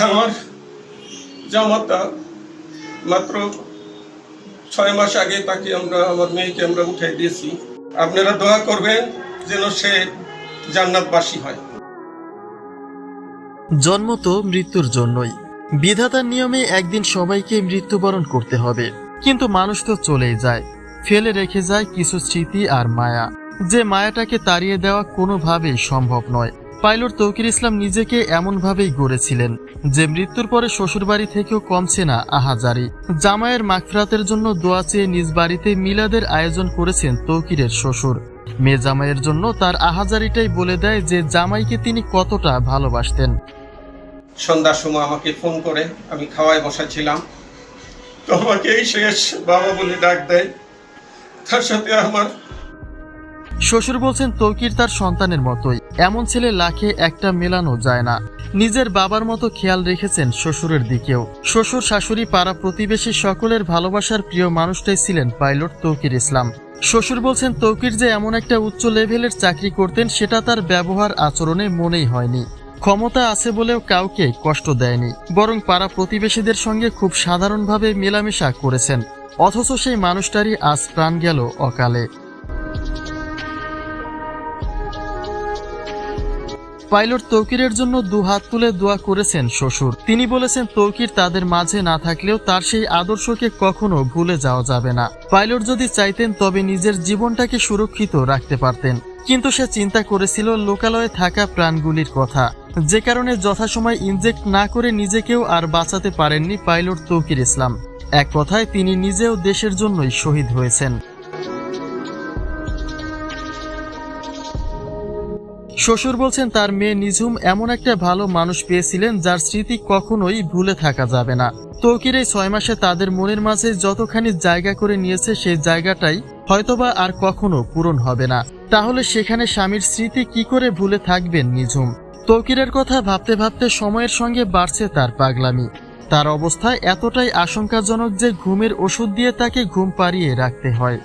আমার জামাতা মাত্র ছয় মাস আগে তাকে আমরা, আমার মেয়েকে আমরা উঠাই দিয়েছি। আপনারা দোয়া করবেন যেন সে জান্নাতবাসী হয়। জন্ম তো মৃত্যুর জন্যই। বিধাতার নিয়মে একদিন সবাইকে মৃত্যুবরণ করতে হবে। কিন্তু মানুষ তো চলেই যায়, ফেলে রেখে যায় কিছু স্মৃতি আর মায়া। যে মায়াটাকে তাড়িয়ে দেওয়া কোনোভাবেই সম্ভব নয়। পাইলট তৌকির ইসলাম নিজেকে এমনভাবেই গড়েছিলেন যে মৃত্যুর পরে শ্বশুরবাড়ি থেকেও কমছে না আহাজারি। জামাইয়ের মাগফিরাতের জন্য দোয়া চেয়ে নিজ বাড়িতে মিলাদের আয়োজন করেছেন তৌকিরের শ্বশুর। মেয়ে জামাইয়ের জন্য তার আহাজারিটাই বলে দেয় যে জামাইকে তিনি কতটা ভালোবাসতেন। সন্ধ্যার সময় আমাকে ফোন করে, আমি খাওয়ায় বসাছিলাম। তো আমাকে এই শেষ বাবা বলে ডাক দেয়। তার সাথে আমার শ্বশুর বলছেন, তৌকির তার সন্তানের মতোই। এমন ছেলে লাখে একটা মেলানো যায় না। নিজের বাবার মতো খেয়াল রেখেছেন শ্বশুরের দিকেও। শ্বশুর, শাশুড়ি, পাড়া প্রতিবেশী সকলের ভালোবাসার প্রিয় মানুষটাই ছিলেন পাইলট তৌকির ইসলাম। শ্বশুর বলছেন, তৌকির যে এমন একটা উচ্চ লেভেলের চাকরি করতেন, সেটা তার ব্যবহার আচরণে মনেই হয়নি। ক্ষমতা আছে বলেও কাউকে কষ্ট দেয়নি। বরং পাড়া প্রতিবেশীদের সঙ্গে খুব সাধারণভাবে মেলামেশা করেছেন। অথচ সেই মানুষটারই আজ প্রাণ গেল অকালে। পাইলট তৌকিরের জন্য দু হাত তুলে দোয়া করেছেন শ্বশুর। তিনি বলেছেন, তৌকির তাদের মাঝে না থাকলেও তার সেই আদর্শকে কখনো ভুলে যাওয়া যাবে না। পাইলট যদি চাইতেন, তবে নিজের জীবনটাকে সুরক্ষিত রাখতে পারতেন। কিন্তু সে চিন্তা করেছিল, লোকালয়ে থাকা প্রাণগুলির কথা। যে কারণে যথাসময় ইনজেক্ট না করে নিজেকেও আর বাঁচাতে পারেননি পাইলট তৌকির ইসলাম। এক কথায়, তিনি নিজেও দেশের জন্যই শহীদ হয়েছেন। শ্বশুর বলছেন, তার মেয়ে নিঝুম এমন একটা ভালো মানুষ পেয়েছিলেন যার স্মৃতি কখনোই ভুলে থাকা যাবে না। তৌকির এই ছয় মাসে তাদের মনের মাঝে যতখানি জায়গা করে নিয়েছে, সেই জায়গাটাই হয়তোবা আর কখনো পূরণ হবে না। তাহলে সেখানে স্বামীর স্মৃতি কি করে ভুলে থাকবেন নিঝুম? তৌকিরের কথা ভাবতে ভাবতে সময়ের সঙ্গে বাড়ছে তার পাগলামি। তার অবস্থা এতটাই আশঙ্কাজনক যে ঘুমের ওষুধ দিয়ে তাকে ঘুম পাড়িয়ে রাখতে হয়।